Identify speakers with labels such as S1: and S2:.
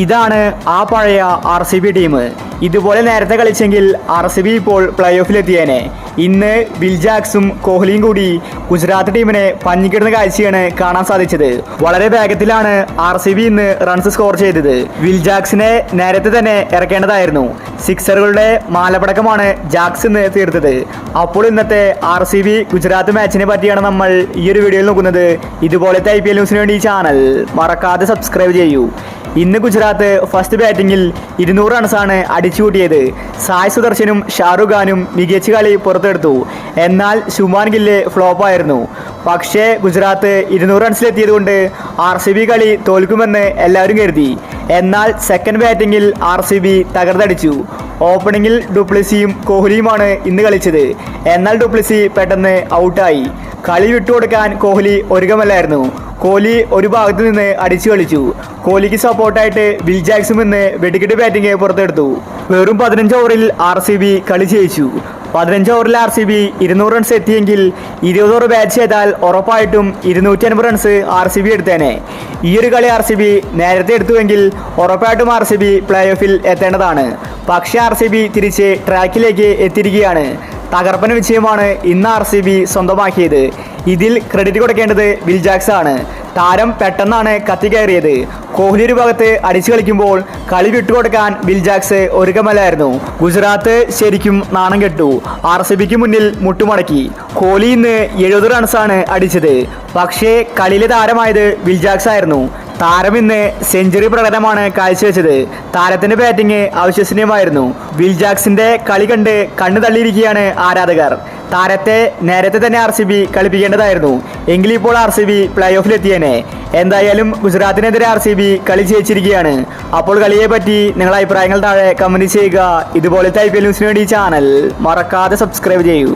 S1: ഇതാണ് ആ പഴയ ആർ സി ബി ടീം. ഇതുപോലെ നേരത്തെ കളിച്ചെങ്കിൽ ആർ സി ബി ഇപ്പോൾ പ്ലേ ഓഫിലെത്തിയേനെ ഇന്ന് വിൽജാക്സും കോഹ്ലിയും കൂടി ഗുജറാത്ത് ടീമിനെ പഞ്ഞിക്കിടുന്ന കാഴ്ചയാണ് കാണാൻ സാധിച്ചത്. വളരെ വേഗത്തിലാണ് ആർ സി ബി ഇന്ന് റൺസ് സ്കോർ ചെയ്തത്. വിൽജാക്സിനെ നേരത്തെ തന്നെ ഇറക്കേണ്ടതായിരുന്നു. സിക്സറുകളുടെ മാലപടക്കമാണ് ജാക്സ് ഇന്ന് തീർത്തത് അപ്പോൾ ഇന്നത്തെ ആർ സി ബി ഗുജറാത്ത് മാച്ചിനെ പറ്റിയാണ് നമ്മൾ ഈ ഒരു വീഡിയോയിൽ നോക്കുന്നത്. ഇതുപോലത്തെ ഐ പി എൽ ന്യൂസിന് വേണ്ടി ഈ ചാനൽ മറക്കാതെ സബ്സ്ക്രൈബ് ചെയ്യൂ. ഇന്ന് ഗുജറാത്ത് ഫസ്റ്റ് ബാറ്റിംഗിൽ ഇരുന്നൂറ് റൺസാണ് അടിച്ചുകൂട്ടിയത് സായ് സുദർശനും ഷാറുഖ് ഖാനും മികച്ച കളി പുറത്തെടുത്തു. എന്നാൽ ശുമാൻ ഗില്ല് ഫ്ലോപ്പായിരുന്നു പക്ഷേ ഗുജറാത്ത് ഇരുന്നൂറ് റൺസിലെത്തിയത് കൊണ്ട് ആർ സി ബി കളി തോൽക്കുമെന്ന് എല്ലാവരും കരുതി. എന്നാൽ സെക്കൻഡ് ബാറ്റിംഗിൽ ആർ സി ബി തകർത്തടിച്ചു. ഓപ്പണിംഗിൽ ഡുപ്ലിസിയും കോഹ്ലിയുമാണ് ഇന്ന് കളിച്ചത്. എന്നാൽ ഡുപ്ലിസി പെട്ടെന്ന് ഔട്ടായി കളി വിട്ടുകൊടുക്കാൻ കോഹ്ലി ഒരുക്കമല്ലായിരുന്നു കോഹ്ലി ഒരു ഭാഗത്ത് നിന്ന് അടിച്ചു കളിച്ചു. കോഹ്ലിക്ക് സപ്പോർട്ടായിട്ട് ബിൽ ജാക്സും ഇന്ന് വെടിക്കെട്ട് ബാറ്റിംഗ് പുറത്തെടുത്തു. വെറും പതിനഞ്ച് ഓവറിൽ ആർ സി ബി കളി ജയിച്ചു. പതിനഞ്ച് ഓവറിൽ ആർ സി ബി ഇരുന്നൂറ് റൺസ് എത്തിയെങ്കിൽ ഇരുപത് ഓവർ ബാറ്റ് ചെയ്താൽ ഉറപ്പായിട്ടും ഇരുന്നൂറ്റി അൻപത് റൺസ് ആർ സി ബി എടുത്തേനെ. ഈ ഒരു കളി ആർ സി ബി നേരത്തെ എടുത്തുവെങ്കിൽ ഉറപ്പായിട്ടും ആർ സി ബി പ്ലേ ഓഫിൽ എത്തേണ്ടതാണ്. പക്ഷേ ആർ സി ബി തിരിച്ച് ട്രാക്കിലേക്ക് എത്തിയിരിക്കുകയാണ്. തകർപ്പന വിജയമാണ് ഇന്ന് ആർ സി ബി സ്വന്തമാക്കിയത്. ഇതിൽ ക്രെഡിറ്റ് കൊടുക്കേണ്ടത് വിൽ ജാക്സ് ആണ്. താരം പെട്ടെന്നാണ് കത്തി കയറിയത് കോഹ്ലി ഒരു ഭാഗത്ത് അടിച്ചു കളിക്കുമ്പോൾ കളി വിട്ടുകൊടുക്കാൻ ബിൽജാക്സ് ഒരുക്കമല്ലായിരുന്നു. ഗുജറാത്ത് ശരിക്കും നാണം കെട്ടു. ആർ സി ബിക്ക് മുന്നിൽ മുട്ടുമടക്കി. കോഹ്ലി ഇന്ന് എഴുപത് റൺസാണ് അടിച്ചത്. പക്ഷേ കളിയിലെ താരമായത് ബിൽജാക്സ് ആയിരുന്നു. താരം ഇന്ന് സെഞ്ചുറി പ്രകടനമാണ് കാഴ്ചവെച്ചത്. താരത്തിന്റെ ബാറ്റിംഗ് അവിശ്വസനീയമായിരുന്നു. വിൽ ജാക്സിന്റെ കളി കണ്ട് കണ്ണു തള്ളിയിരിക്കുകയാണ് ആരാധകർ. താരത്തെ നേരത്തെ തന്നെ ആർ സി ബി കളിപ്പിക്കേണ്ടതായിരുന്നു. എങ്കിലിപ്പോൾ ആർ സി ബി പ്ലേ ഓഫിലെത്തിയേനെ എന്തായാലും ഗുജറാത്തിനെതിരെ ആർ സി ബി കളി ജയിച്ചിരിക്കുകയാണ്. അപ്പോൾ കളിയെ പറ്റി നിങ്ങളുടെ അഭിപ്രായങ്ങൾ താഴെ കമന്റ് ചെയ്യുക. ഇതുപോലത്തെ ഐ പി എൽ ന്യൂസിന് വേണ്ടി ചാനൽ മറക്കാതെ സബ്സ്ക്രൈബ് ചെയ്യൂ.